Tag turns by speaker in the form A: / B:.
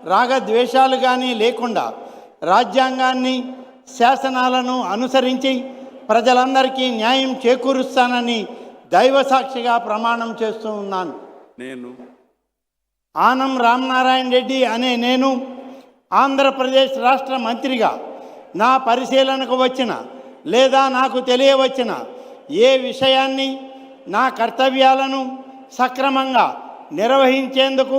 A: రాగద్వేషాలు కానీ లేకుండా రాజ్యాంగాన్ని శాసనాలను అనుసరించి ప్రజలందరికీ న్యాయం చేకూరుస్తానని దైవ సాక్షిగా ప్రమాణం చేస్తూ ఉన్నాను.
B: నేను
A: ఆనం రామనారాయణ రెడ్డి అనే నేను ఆంధ్రప్రదేశ్ రాష్ట్ర మంత్రిగా నా పరిశీలనకు వచ్చిన లేదా నాకు తెలియవచ్చిన ఏ విషయాన్ని నా కర్తవ్యాలను సక్రమంగా నిర్వహించేందుకు